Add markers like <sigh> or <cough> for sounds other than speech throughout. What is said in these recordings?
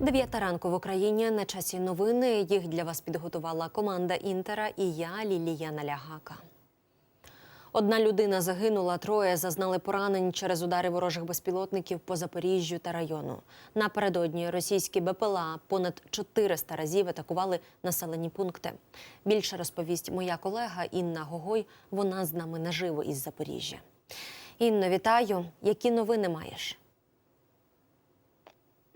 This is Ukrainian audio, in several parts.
Дев'ята ранку в Україні на часі новини. Їх для вас підготувала команда Інтера і я, Лілія Налягака. Одна людина загинула, троє зазнали поранень через удари ворожих безпілотників по Запоріжжю та району. Напередодні російські БПЛА понад 400 разів атакували населені пункти. Більше розповість моя колега Інна Гогой. Вона з нами наживо із Запоріжжя. Інно, вітаю. Які новини маєш?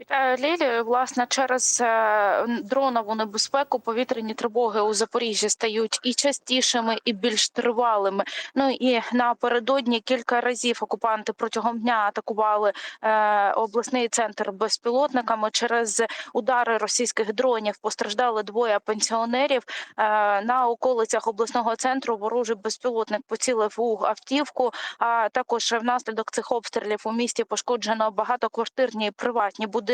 Вітаю, Лілі. Власне, через е, дронову небезпеку повітряні тривоги у Запоріжжі стають і частішими, і більш тривалими. Ну і напередодні кілька разів окупанти протягом дня атакували е, обласний центр безпілотниками. Через удари російських дронів постраждали двоє пенсіонерів. Е, на околицях обласного центру ворожий безпілотник поцілив у автівку. А також внаслідок цих обстрілів у місті пошкоджено багатоквартирні приватні будинки.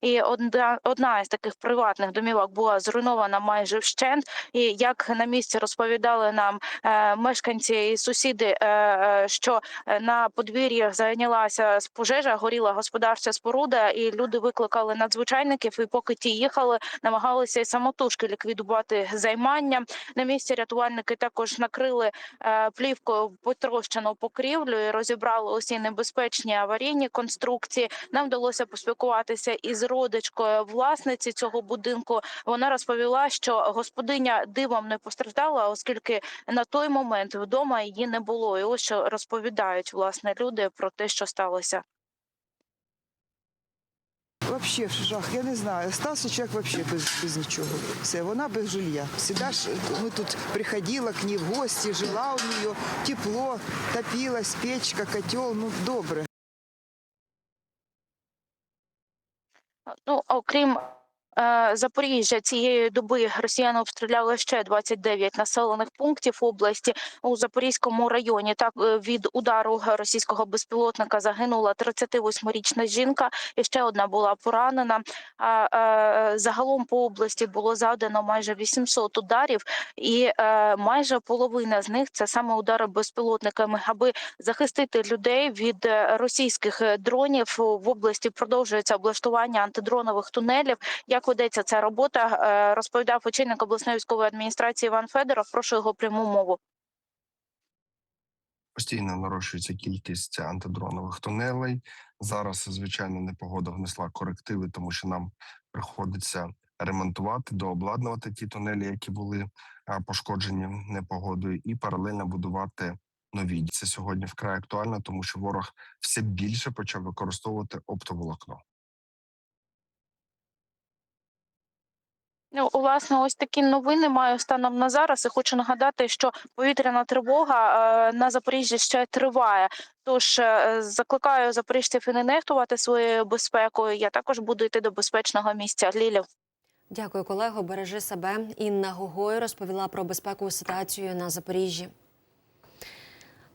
І одна, одна із таких приватних домівок була зруйнована майже вщент. І як на місці розповідали нам е, мешканці і сусіди, е, е, що на подвір'ї зайнялася пожежа, горіла господарча споруда, і люди викликали надзвичайників. І поки ті їхали, намагалися і самотужки ліквідувати займання. На місці рятувальники також накрили плівкою потрощену покрівлю і розібрали усі небезпечні аварійні конструкції. Нам вдалося поспілкуватися із родичкою власниці цього будинку. Вона розповіла, що господиня дивом не постраждала, оскільки на той момент вдома її не було. І ось що розповідають власне люди про те, що сталося. Вообще жах, я не знаю. Остався чоловік вообще без, без нічого. Все, вона без жилья. Всегда ж ми тут приходила к ней в гості, жила у нее, тепло, топилась, печка, котел, ну добре. Ну окрім Запоріжжя цієї доби росіяни обстріляли ще 29 населених пунктів області у Запорізькому районі. Так е, від удару російського безпілотника загинула 38-річна жінка, і ще одна була поранена. А е, загалом по області було завдано майже 800 ударів, і е, майже половина з них це саме удари безпілотниками, аби захистити людей від е, російських е, дронів. В області продовжується облаштування антидронових тунелів. Як ведеться ця робота, е, розповідав очільник обласної військової адміністрації Іван Федоров. Прошу його пряму мову. Постійно нарощується кількість антидронових тунелей. Зараз, звичайно, непогода внесла корективи, тому що нам приходиться ремонтувати, дообладнувати ті тунелі, які були пошкоджені непогодою, і паралельно будувати нові. Це сьогодні вкрай актуально, тому що ворог все більше почав використовувати оптоволокно. Ну, власне, ось такі новини маю станом на зараз. І хочу нагадати, що повітряна тривога е, на Запоріжжі ще триває. Тож е, закликаю запоріжців і не нехтувати своєю безпекою. Я також буду йти до безпечного місця. Лілю. Дякую, колего. Бережи себе. Інна Гогой розповіла про безпекову ситуацію на Запоріжжі.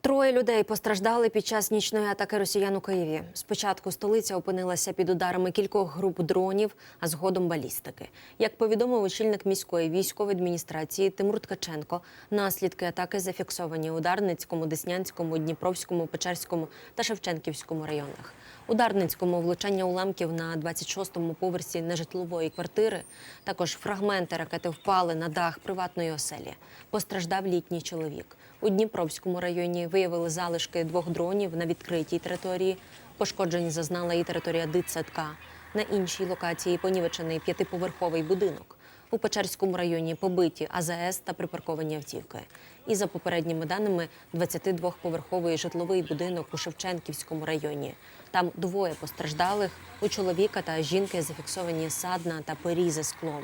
Троє людей постраждали під час нічної атаки росіян у Києві. Спочатку столиця опинилася під ударами кількох груп дронів, а згодом балістики. Як повідомив очільник міської військової адміністрації Тимур Ткаченко, наслідки атаки зафіксовані у Дарницькому, Деснянському, Дніпровському, Печерському та Шевченківському районах. У Дарницькому влучання уламків на 26-му поверсі нежитлової квартири. Також фрагменти ракети впали на дах приватної оселі. Постраждав літній чоловік. У Дніпровському районі виявили залишки двох дронів на відкритій території. Пошкоджень зазнала і територія дитсадка. На іншій локації понівечений п'ятиповерховий будинок. У Печерському районі побиті АЗС та припарковані автівки. І за попередніми даними, 22-поверховий житловий будинок у Шевченківському районі. Там двоє постраждалих. У чоловіка та жінки зафіксовані садна та порізи склом.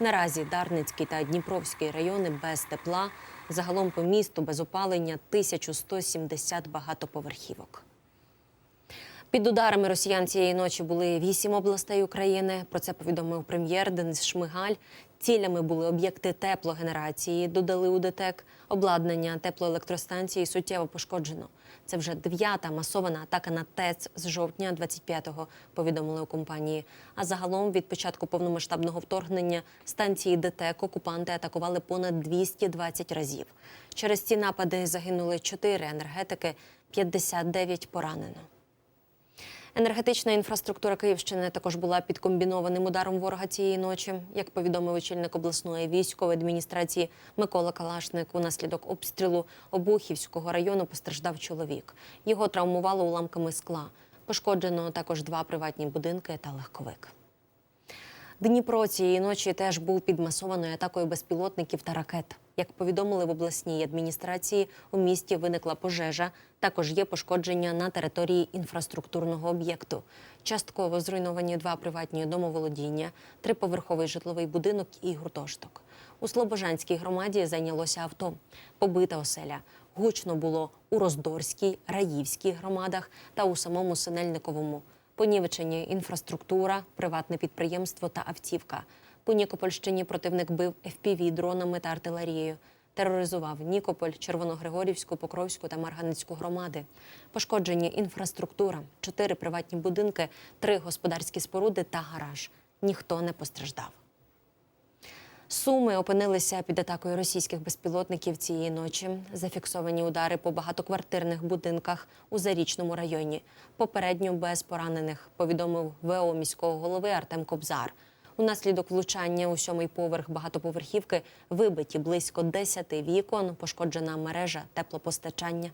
Наразі Дарницький та Дніпровський райони без тепла. Загалом по місту без опалення 1170 багатоповерхівок. Під ударами росіян цієї ночі були вісім областей України. Про це повідомив прем'єр Денис Шмигаль. Цілями були об'єкти теплогенерації, додали у ДТЕК. Обладнання теплоелектростанції суттєво пошкоджено. Це вже дев'ята масована атака на ТЕЦ з жовтня 25-го, повідомили у компанії. А загалом від початку повномасштабного вторгнення станції ДТЕК окупанти атакували понад 220 разів. Через ці напади загинули 4 енергетики, 59 поранено. Енергетична інфраструктура Київщини також була під комбінованим ударом ворога цієї ночі. Як повідомив очільник обласної військової адміністрації Микола Калашник, унаслідок обстрілу Обухівського району постраждав чоловік. Його травмувало уламками скла. Пошкоджено також два приватні будинки та легковик. Дніпро цієї ночі теж був під масованою атакою безпілотників та ракет. Як повідомили в обласній адміністрації, у місті виникла пожежа. Також є пошкодження на території інфраструктурного об'єкту. Частково зруйновані два приватні домоволодіння, триповерховий житловий будинок і гуртожиток. У Слобожанській громаді зайнялося авто. Побита оселя. Гучно було у Роздорській, Раївській громадах та у самому Синельниковому. Понівечені інфраструктура, приватне підприємство та автівка. По Нікопольщині противник бив FPV дронами та артилерією. Тероризував Нікополь, Червоногригорівську, Покровську та Марганецьку громади. Пошкоджені інфраструктура, чотири приватні будинки, три господарські споруди та гараж. Ніхто не постраждав. Суми опинилися під атакою російських безпілотників цієї ночі. Зафіксовані удари по багатоквартирних будинках у Зарічному районі. Попередньо без поранених, повідомив ВО міського голови Артем Кобзар. Унаслідок влучання у сьомий поверх багатоповерхівки вибиті близько 10 вікон, пошкоджена мережа теплопостачання.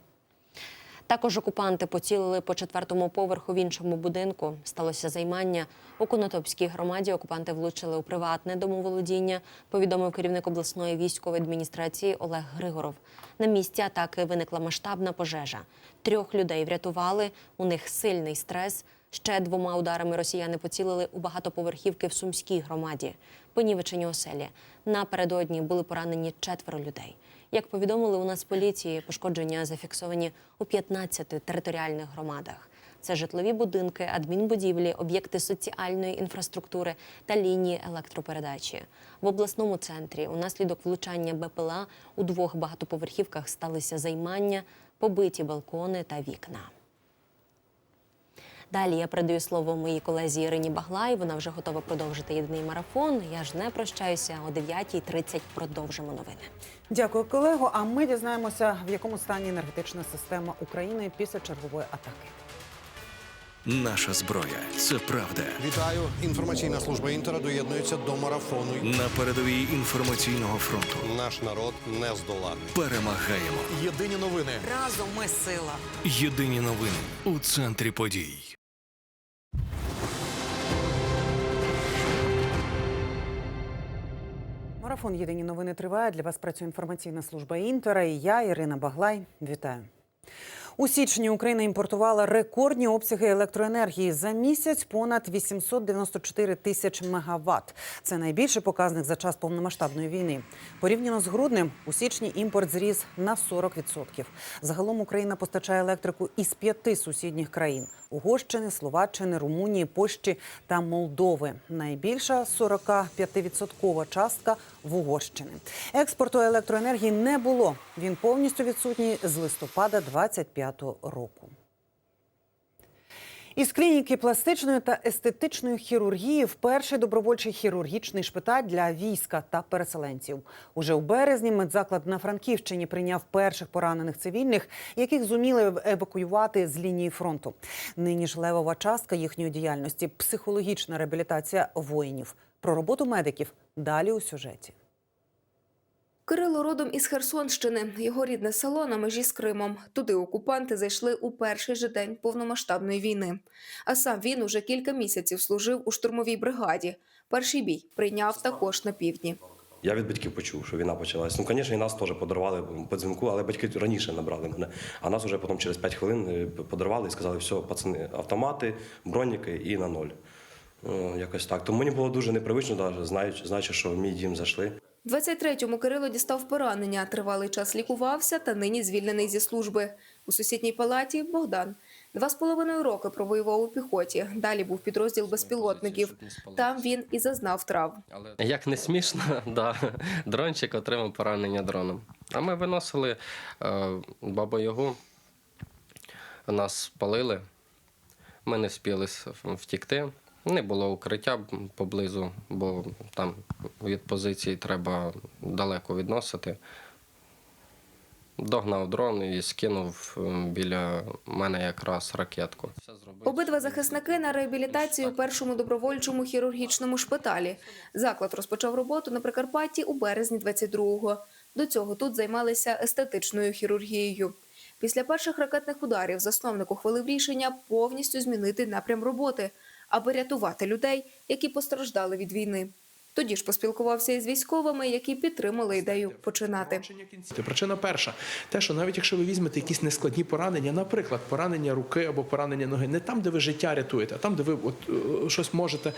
Також окупанти поцілили по четвертому поверху в іншому будинку. Сталося займання. У Конотопській громаді окупанти влучили у приватне домоволодіння, повідомив керівник обласної військової адміністрації Олег Григоров. На місці атаки виникла масштабна пожежа. Трьох людей врятували. У них сильний стрес. Ще двома ударами росіяни поцілили у багатоповерхівки в Сумській громаді. Понівечені оселі. Напередодні були поранені четверо людей. Як повідомили у нас поліції, пошкодження зафіксовані у 15 територіальних громадах. Це житлові будинки, адмінбудівлі, об'єкти соціальної інфраструктури та лінії електропередачі. В обласному центрі унаслідок влучання БПЛА у двох багатоповерхівках сталися займання, побиті балкони та вікна. Далі я передаю слово моїй колезі Ірині Баглай. Вона вже готова продовжити єдиний марафон. Я ж не прощаюся о 9.30 Продовжимо новини. Дякую, колего. А ми дізнаємося, в якому стані енергетична система України після чергової атаки. Наша зброя це правда. Вітаю! Інформаційна служба інтера доєднується до марафону. На передовій інформаційного фронту Наш народ не здолати. перемагаємо. Єдині новини. Разом ми сила. Єдині новини у центрі подій. Марафон Єдині новини триває. Для вас працює інформаційна служба Інтера. І я, Ірина Баглай. Вітаю. У січні Україна імпортувала рекордні обсяги електроенергії за місяць понад 894 тисяч мегаватт. Це найбільший показник за час повномасштабної війни. Порівняно з груднем, у січні імпорт зріс на 40%. Загалом Україна постачає електрику із п'яти сусідніх країн: Угорщини, Словаччини, Румунії, Польщі та Молдови. Найбільша 45% частка в Угорщини. Експорту електроенергії не було. Він повністю відсутній з листопада 25-го року. Із клініки пластичної та естетичної хірургії в перший добровольчий хірургічний шпиталь для війська та переселенців. Уже у березні медзаклад на Франківщині прийняв перших поранених цивільних, яких зуміли евакуювати з лінії фронту. Нині ж левова частка їхньої діяльності психологічна реабілітація воїнів. Про роботу медиків далі у сюжеті. Кирило родом із Херсонщини. Його рідне село на межі з Кримом. Туди окупанти зайшли у перший же день повномасштабної війни. А сам він уже кілька місяців служив у штурмовій бригаді. Перший бій прийняв також на півдні. Я від батьків почув, що війна почалась. Ну, звісно, і нас теж подарували по дзвінку, але батьки раніше набрали мене. А нас вже потім через 5 хвилин е, подарували і сказали, все, пацани, автомати, броніки і на ноль. Ну, якось так. Тому мені було дуже непривично, навіть знаючи, знаючи, що в мій дім зайшли. 23-му Кирило дістав поранення, тривалий час лікувався та нині звільнений зі служби. У сусідній палаті Богдан. Два з половиною роки провоював у піхоті. Далі був підрозділ безпілотників. Там він і зазнав травм. Як не смішно, <laughs> да, дрончик отримав поранення дроном. А ми виносили е, бабу Ягу, нас спалили, ми не встигли втікти. Не було укриття поблизу, бо там від позиції треба далеко відносити. Догнав дрон і скинув біля мене якраз ракетку. Обидва захисники на реабілітації у першому добровольчому хірургічному шпиталі. Заклад розпочав роботу на Прикарпатті у березні 22-го. До цього тут займалися естетичною хірургією. Після перших ракетних ударів засновник ухвалив рішення повністю змінити напрям роботи, аби рятувати людей, які постраждали від війни. Тоді ж поспілкувався із військовими, які підтримали ідею починати. Причина перша, те, що навіть якщо ви візьмете якісь нескладні поранення, наприклад, поранення руки або поранення ноги, не там, де ви життя рятуєте, а там, де ви от, е, щось можете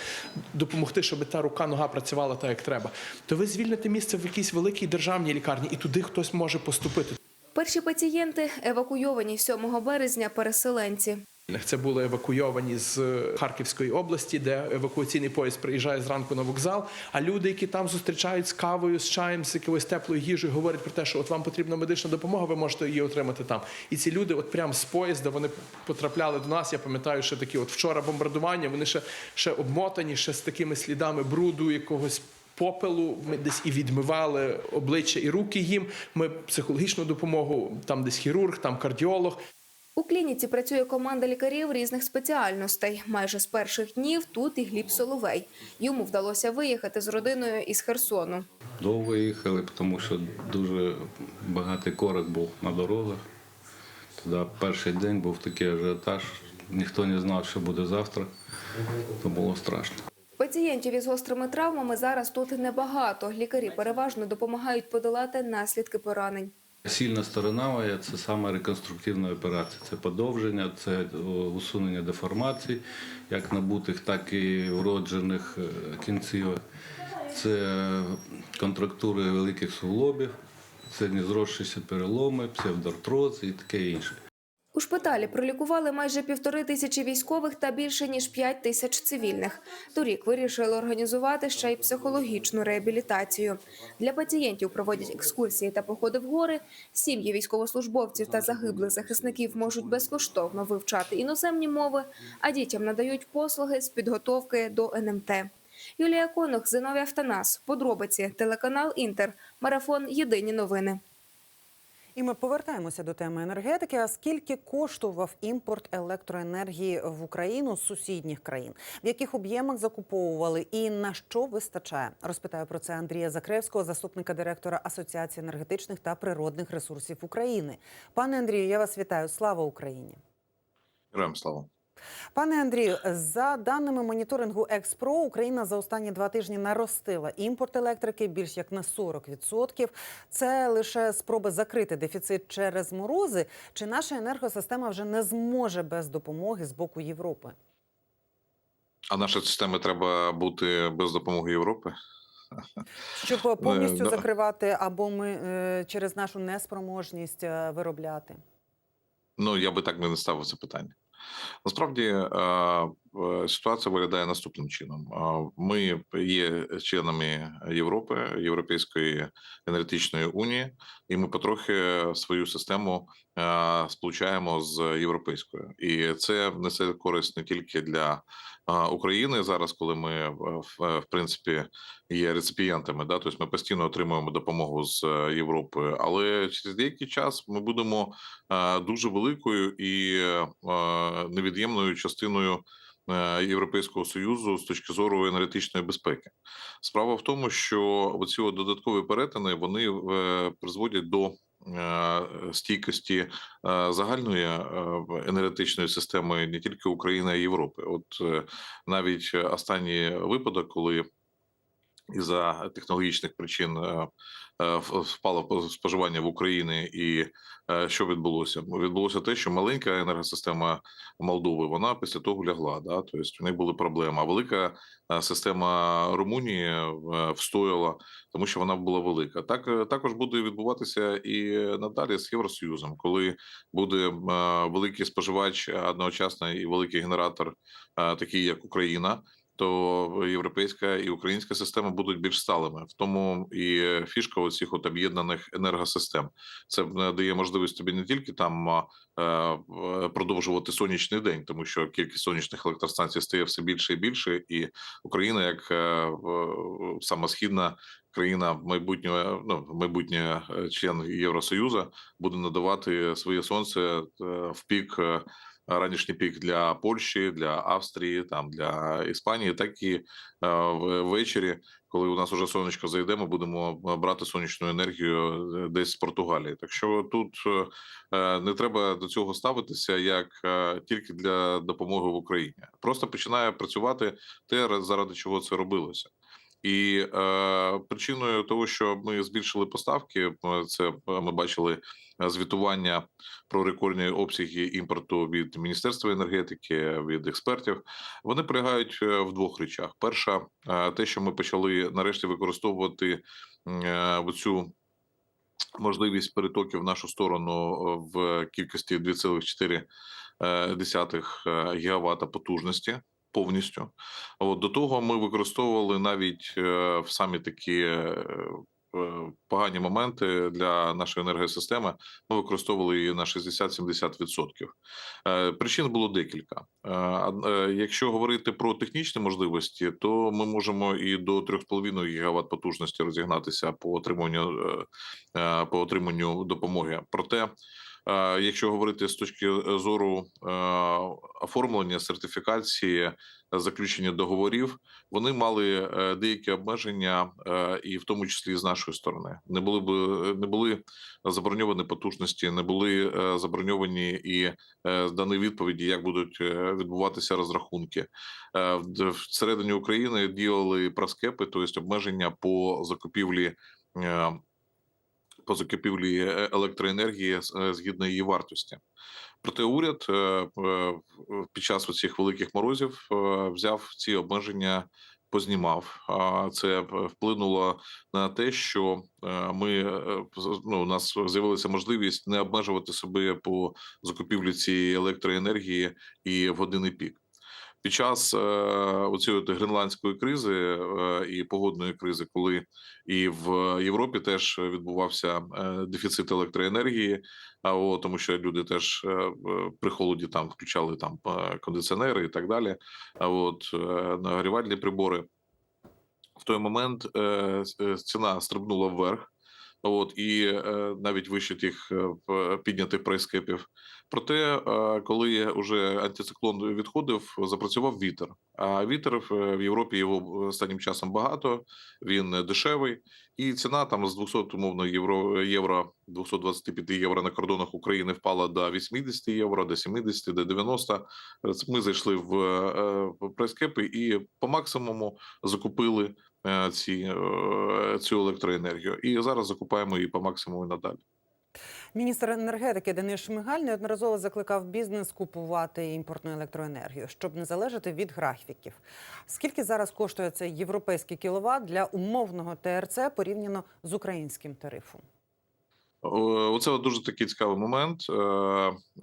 допомогти, щоб та рука, нога працювала так, як треба, то ви звільните місце в якійсь великій державній лікарні, і туди хтось може поступити. Перші пацієнти евакуйовані 7 березня переселенці. Це були евакуйовані з Харківської області, де евакуаційний поїзд приїжджає зранку на вокзал. А люди, які там зустрічають з кавою, з чаєм, з якоюсь теплою їжею, говорять про те, що от вам потрібна медична допомога, ви можете її отримати там. І ці люди, от прямо з поїзда, вони потрапляли до нас. Я пам'ятаю, що такі, от вчора бомбардування, вони ще, ще обмотані, ще з такими слідами бруду, якогось. Попелу ми десь і відмивали обличчя і руки їм. Ми психологічну допомогу, там десь хірург, там кардіолог. У клініці працює команда лікарів різних спеціальностей. Майже з перших днів тут і Гліб Соловей. Йому вдалося виїхати з родиною із Херсону. Довго їхали, тому що дуже багатий корок був на дорогах. Тоді перший день був такий ажіотаж, ніхто не знав, що буде завтра, то було страшно. Пацієнтів із гострими травмами зараз тут небагато. Лікарі переважно допомагають подолати наслідки поранень. Сильна сторона моя це саме реконструктивна операція. Це подовження, це усунення деформацій, як набутих, так і вроджених е, кінцівок. Це контрактури великих суглобів, це незросшіся переломи, псевдоартроз і таке інше. У шпиталі пролікували майже півтори тисячі військових та більше ніж п'ять тисяч цивільних. Торік вирішили організувати ще й психологічну реабілітацію. Для пацієнтів проводять екскурсії та походи в гори. Сім'ї військовослужбовців та загиблих захисників можуть безкоштовно вивчати іноземні мови, а дітям надають послуги з підготовки до НМТ. Юлія Конох, Зиновій Автонас. Подробиці. Телеканал Інтер. Марафон. Єдині новини. І ми повертаємося до теми енергетики. А скільки коштував імпорт електроенергії в Україну з сусідніх країн? В яких об'ємах закуповували і на що вистачає? Розпитаю про це Андрія Закревського, заступника директора Асоціації енергетичних та природних ресурсів України. Пане Андрію, я вас вітаю. Слава Україні! Героям слава. Пане Андрію, за даними моніторингу Експро, Україна за останні два тижні наростила імпорт електрики більш як на 40%. Це лише спроби закрити дефіцит через морози. Чи наша енергосистема вже не зможе без допомоги з боку Європи? А нашій системі треба бути без допомоги Європи. Щоб повністю закривати або ми е, через нашу неспроможність е, виробляти? Ну я би так не ставив це питання. Насправді е, ситуація виглядає наступним чином. Е, Ми є членами Європи, Європейської енергетичної унії, і ми потрохи свою систему е, сполучаємо з європейською, і це несе користь не тільки для України зараз, коли ми е, в, в принципі є реципієнтами, да, тобто ми постійно отримуємо допомогу з е, Європи, але через деякий час ми будемо е, дуже великою і е, невід'ємною частиною е, Європейського союзу з точки зору енергетичної безпеки. Справа в тому, що оці додаткові перетини вони е, призводять до е, стійкості е, загальної е, енергетичної системи не тільки України, а й Європи. От е, навіть останній випадок, коли із-за технологічних причин е, е, впало споживання в Україні, і е, що відбулося? Відбулося те, що маленька енергосистема Молдови вона після того лягла. Да? Тобто в них були проблеми. А велика система Румунії встояла, тому що вона була велика. Так також буде відбуватися і надалі з Євросоюзом, коли буде великий споживач одночасно і великий генератор, такий як Україна то європейська і українська система будуть більш сталими. В тому і фішка оцих от об'єднаних енергосистем. Це е, дає можливість тобі не тільки там е, е, продовжувати сонячний день, тому що кількість сонячних електростанцій стає все більше і більше, і Україна, як в- самосхідна країна майбутнього, ну майбутнє член Євросоюзу, буде надавати своє сонце в пік. Е, ранішній пік для Польщі, для Австрії, там для Іспанії, так і е, ввечері, коли у нас уже сонечко зайде, ми будемо брати сонячну енергію е, десь з Португалії. Так що тут е, е, не треба до цього ставитися як тільки для допомоги в Україні. Просто починає працювати те, заради чого це робилося. І е, причиною того, що ми збільшили поставки, е, це е, ми бачили е, звітування про рекордні обсяги імпорту від міністерства енергетики, від експертів. Вони полягають в двох речах: перша, те, що ми почали нарешті використовувати е, цю можливість перетоків в нашу сторону в кількості 2,4 гігавата потужності повністю. От до того ми використовували навіть е, в самі такі е, е, погані моменти для нашої енергосистеми. Ми використовували її на 60-70%. Е, Причин було декілька. Якщо говорити про технічні можливості, то ми можемо і до 3,5 гігават потужності розігнатися по отриманню по отриманню допомоги. Проте Якщо говорити з точки зору е, оформлення сертифікації, заключення договорів, вони мали е, деякі обмеження, е, і в тому числі з нашої сторони, не були б не були заброньовані потужності, не були е, заброньовані і е, дані відповіді, як будуть е, відбуватися розрахунки. Е, Всередині України діяли праскепи, тобто обмеження по закупівлі. Е, по закупівлі е, електроенергії е, згідно її вартості. Проте уряд е, е, під час цих великих морозів е, взяв ці обмеження, познімав. А це вплинуло на те, що е, ми е, ну, у нас з'явилася можливість не обмежувати себе по закупівлі цієї електроенергії і в години пік. Під час е, оцієї гренландської кризи е, і погодної кризи, коли і в Європі теж відбувався е, дефіцит електроенергії, а о, тому що люди теж е, е, при холоді там включали там е, кондиціонери і так далі. А от е, нагрівальні прибори в той момент е, е, ціна стрибнула вверх. От і е, навіть вище тих е, піднятих прайскепів. Проте, е, коли вже антициклон відходив, запрацював вітер. А вітер в Європі його останнім часом багато, він дешевий, і ціна там з 200 умовно євро євро 225 євро на кордонах України впала до 80 євро, до 70, до 90. Е, Ми зайшли в прайскепи і по максимуму закупили ці, е, цю електроенергію. І зараз закупаємо її по максимуму надалі. Міністр енергетики Денис Шмигаль неодноразово закликав бізнес купувати імпортну електроенергію, щоб не залежати від графіків. Скільки зараз коштує цей європейський кіловат для умовного ТРЦ порівняно з українським тарифом? Оце дуже такий цікавий момент. Е,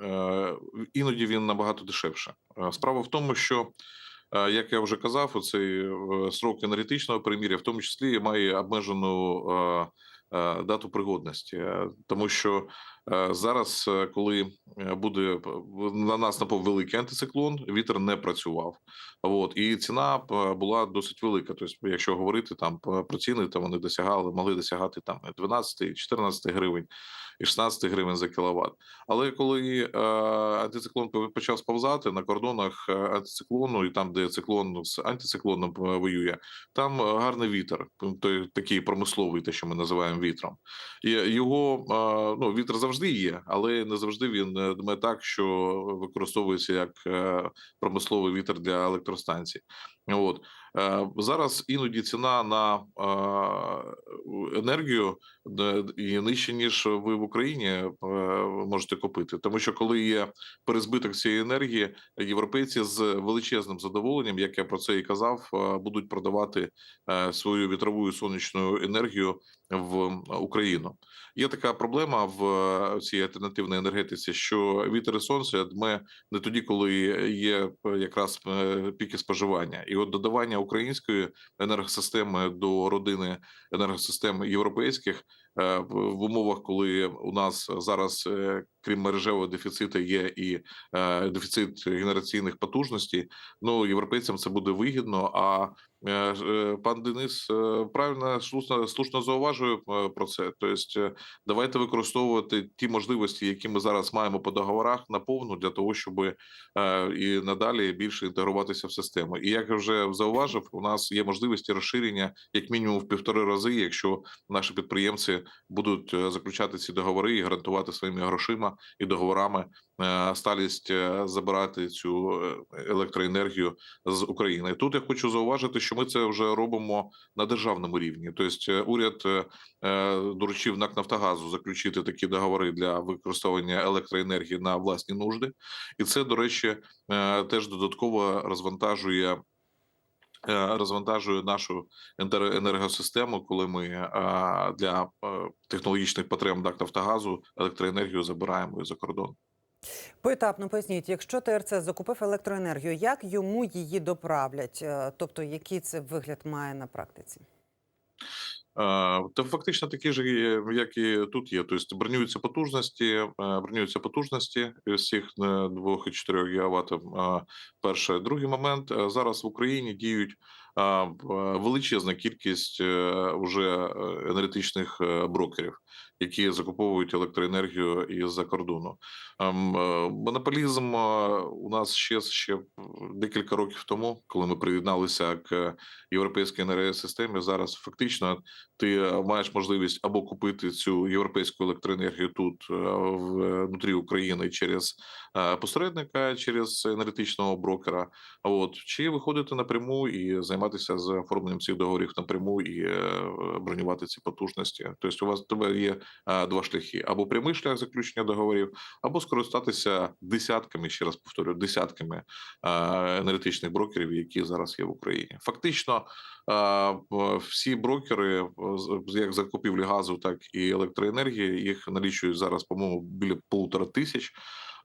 е, Іноді він набагато дешевше. Е, Справа в тому, що, е, як я вже казав, у цей срок енергетичного приміря, в тому числі має обмежену е, е, дату пригодності, Е, тому що е, зараз, е, коли е, буде на нас напав великий антициклон, вітер не працював. От і ціна е, була досить велика. Тобто, якщо говорити там про ціни, то вони досягали, могли досягати там 12, 14 гривень і 16 гривень за кіловат. Але коли е, антициклон почав сповзати на кордонах е, антициклону, і там, де циклон з антициклоном е, воює, там е, гарний вітер, той такий промисловий, те, що ми називаємо вітром. І його е, ну вітер завжди є, але не завжди він е, дме так, що використовується як е, промисловий вітер для електростанцій. От е, зараз іноді ціна на енергію і нижче ніж ви в Україні можете купити, тому що коли є перезбиток цієї енергії, європейці з величезним задоволенням, як я про це і казав, будуть продавати свою вітрову і сонячну енергію в Україну. Є така проблема в е, цій альтернативній енергетиці, що вітер і сонце дме не тоді, коли є е, якраз е, піки споживання, і от додавання української енергосистеми до родини енергосистем європейських в в умовах, коли у нас зараз крім мережевого дефіциту, є і е, дефіцит генераційних потужностей. Ну європейцям це буде вигідно. А е, е, пан Денис е, правильно слушно, слушно зауважує е, про це. Тобто, давайте використовувати ті можливості, які ми зараз маємо по договорах, наповну для того, щоб е, і надалі більше інтегруватися в систему. І як я вже зауважив, у нас є можливості розширення як мінімум в півтори рази, якщо наші підприємці будуть заключати ці договори і гарантувати своїми грошима і договорами е, сталість е, забирати цю е, електроенергію з України. Тут я хочу зауважити, що ми це вже робимо на державному рівні. Тобто, уряд доручив НАК Нафтогазу заключити такі договори для використовування електроенергії на власні нужди, і це, до речі, теж додатково розвантажує. Е, Розвантажує нашу енер- енергосистему, коли ми е, для е, технологічних потреб НАК Нафтогазу електроенергію забираємо із-за кордону. Поетапно поясніть, якщо ТРЦ закупив електроенергію, як йому її доправлять? Тобто, який це вигляд має на практиці? Та фактично такі ж, як і тут є. Тобто бронюються потужності, бронюються потужності з цих е, 2,4 ГВт. е, Перше, другий момент е, зараз в Україні діють е, величезна кількість уже енергетичних брокерів, які закуповують електроенергію із-за кордону. Ем, е, Монополізм е, у нас ще ще декілька років тому, коли ми приєдналися к європейській енергосистемі. Зараз фактично ти маєш можливість або купити цю європейську електроенергію тут е, внутрі України через посередника, через енергетичного брокера. От чи виходити напряму і займатися з оформленням цих договорів напряму і е, бронювати ці потужності. Тобто, у вас тебе є два шляхи: або прямий шлях заключення договорів, або скористатися десятками, ще раз повторю, десятками енергетичних брокерів, які зараз є в Україні. Фактично, всі брокери, як закупівлі газу, так і електроенергії, їх налічують зараз, по-моєму, біля полутора тисяч.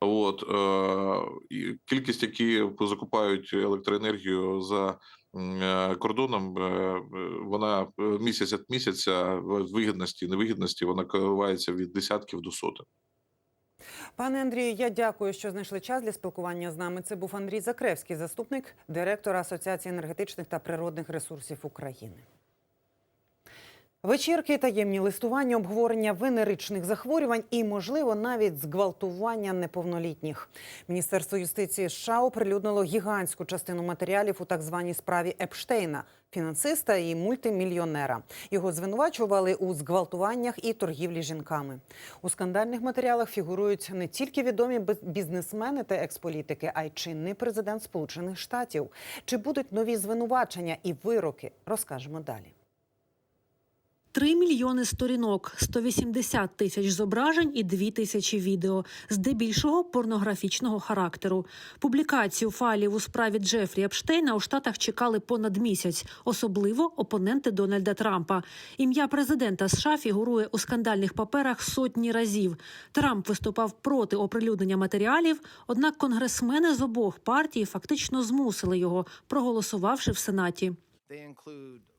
От е, кількість, які закупають електроенергію за е, кордоном, е, вона е, місяць від місяця вигідності, невигідності, вона коливається від десятків до сотень. Пане Андрію, я дякую, що знайшли час для спілкування з нами. Це був Андрій Закревський, заступник директора Асоціації енергетичних та природних ресурсів України. Вечірки, таємні листування, обговорення венеричних захворювань і, можливо, навіть зґвалтування неповнолітніх. Міністерство юстиції США оприлюднило гігантську частину матеріалів у так званій справі Епштейна, фінансиста і мультимільйонера. Його звинувачували у зґвалтуваннях і торгівлі жінками. У скандальних матеріалах фігурують не тільки відомі біз- бізнесмени та експолітики, а й чинний президент Сполучених Штатів. Чи будуть нові звинувачення і вироки? Розкажемо далі. 3 мільйони сторінок, 180 тисяч зображень і 2 тисячі відео, здебільшого порнографічного характеру. Публікацію файлів у справі Джефрі Епштейна у Штатах чекали понад місяць, особливо опоненти Дональда Трампа. Ім'я президента США фігурує у скандальних паперах сотні разів. Трамп виступав проти оприлюднення матеріалів, однак конгресмени з обох партій фактично змусили його, проголосувавши в Сенаті.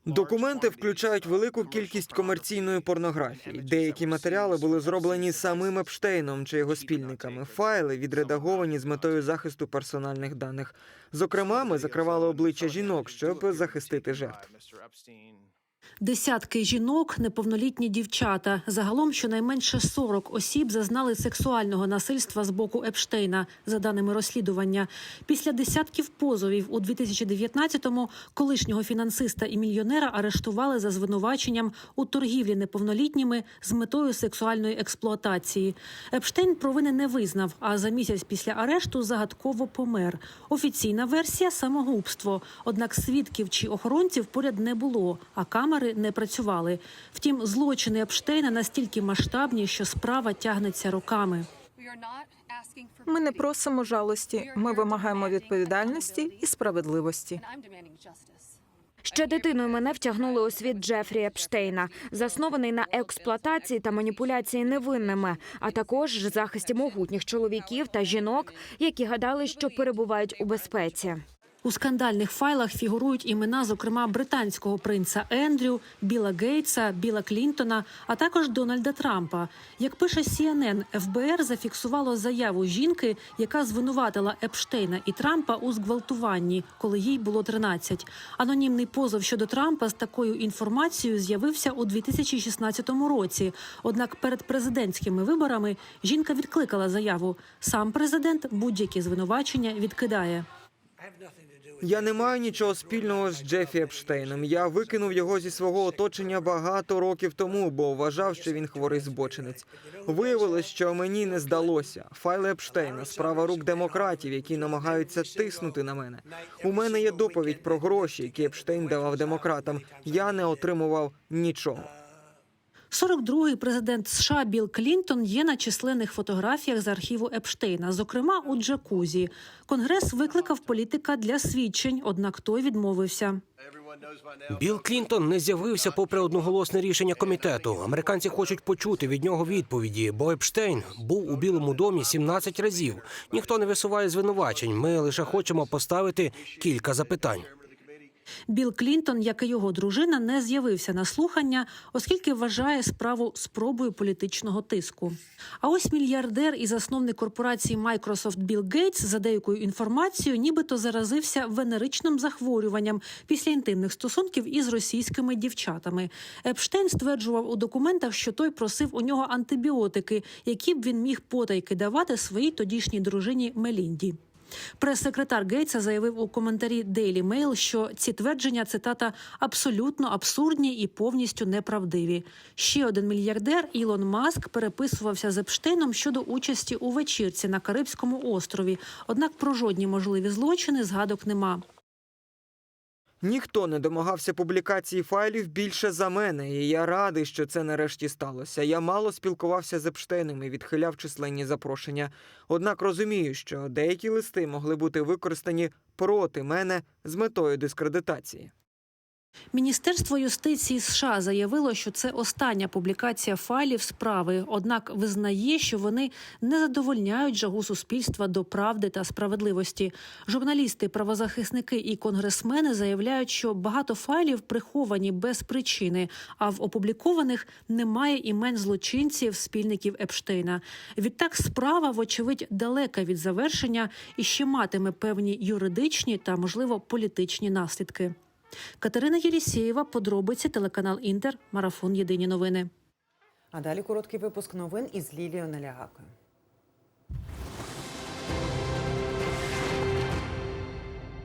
Документи включають велику кількість комерційної порнографії. Деякі матеріали були зроблені самим Епштейном чи його спільниками. Файли відредаговані з метою захисту персональних даних. Зокрема, ми закривали обличчя жінок, щоб захистити жертв. Десятки жінок, неповнолітні дівчата. Загалом щонайменше 40 осіб зазнали сексуального насильства з боку Епштейна, за даними розслідування. Після десятків позовів у 2019-му колишнього фінансиста і мільйонера арештували за звинуваченням у торгівлі неповнолітніми з метою сексуальної експлуатації. Епштейн провини не визнав, а за місяць після арешту загадково помер. Офіційна версія самогубство. Однак свідків чи охоронців поряд не було, а камери не працювали. Втім, злочини Епштейна настільки масштабні, що справа тягнеться роками. Ми не просимо жалості. Ми вимагаємо відповідальності і справедливості. Ще дитиною мене втягнули у світ Джефрі Епштейна, заснований на експлуатації та маніпуляції невинними, а також захисті могутніх чоловіків та жінок, які гадали, що перебувають у безпеці. У скандальних файлах фігурують імена, зокрема, британського принца Ендрю, Біла Гейтса, Біла Клінтона, а також Дональда Трампа. Як пише CNN, ФБР зафіксувало заяву жінки, яка звинуватила Епштейна і Трампа у зґвалтуванні, коли їй було 13. Анонімний позов щодо Трампа з такою інформацією з'явився у 2016 році. Однак перед президентськими виборами жінка відкликала заяву. Сам президент будь-які звинувачення відкидає. Я не маю нічого спільного з Джефі Епштейном. Я викинув його зі свого оточення багато років тому, бо вважав, що він хворий збочинець. Виявилось, що мені не здалося. Файли Епштейна справа рук демократів, які намагаються тиснути на мене. У мене є доповідь про гроші, які Епштейн давав демократам. Я не отримував нічого. 42-й президент США Білл Клінтон є на численних фотографіях з архіву Епштейна, зокрема у джакузі. Конгрес викликав політика для свідчень, однак той відмовився. Білл Клінтон не з'явився попри одноголосне рішення комітету. Американці хочуть почути від нього відповіді, бо Епштейн був у Білому домі 17 разів. Ніхто не висуває звинувачень. Ми лише хочемо поставити кілька запитань. Білл Клінтон, як і його дружина, не з'явився на слухання, оскільки вважає справу спробою політичного тиску. А ось мільярдер і засновник корпорації Microsoft Білл Гейтс за деякою інформацією, нібито заразився венеричним захворюванням після інтимних стосунків із російськими дівчатами. Епштейн стверджував у документах, що той просив у нього антибіотики, які б він міг потайки давати своїй тодішній дружині Мелінді. Прес-секретар Гейтса заявив у коментарі Daily Mail, що ці твердження цитата абсолютно абсурдні і повністю неправдиві. Ще один мільярдер Ілон Маск переписувався з Епштейном щодо участі у вечірці на Карибському острові. Однак про жодні можливі злочини згадок нема. Ніхто не домагався публікації файлів більше за мене, і я радий, що це нарешті сталося. Я мало спілкувався з Епштейном і відхиляв численні запрошення. Однак розумію, що деякі листи могли бути використані проти мене з метою дискредитації. Міністерство юстиції США заявило, що це остання публікація файлів справи, однак визнає, що вони не задовольняють жагу суспільства до правди та справедливості. Журналісти, правозахисники і конгресмени заявляють, що багато файлів приховані без причини, а в опублікованих немає імен злочинців, спільників Епштейна. Відтак справа, вочевидь, далека від завершення і ще матиме певні юридичні та, можливо, політичні наслідки. Катерина Єлісєєва, подробиці, телеканал Інтер, марафон Єдині новини. А далі короткий випуск новин із Лілією Налягакою.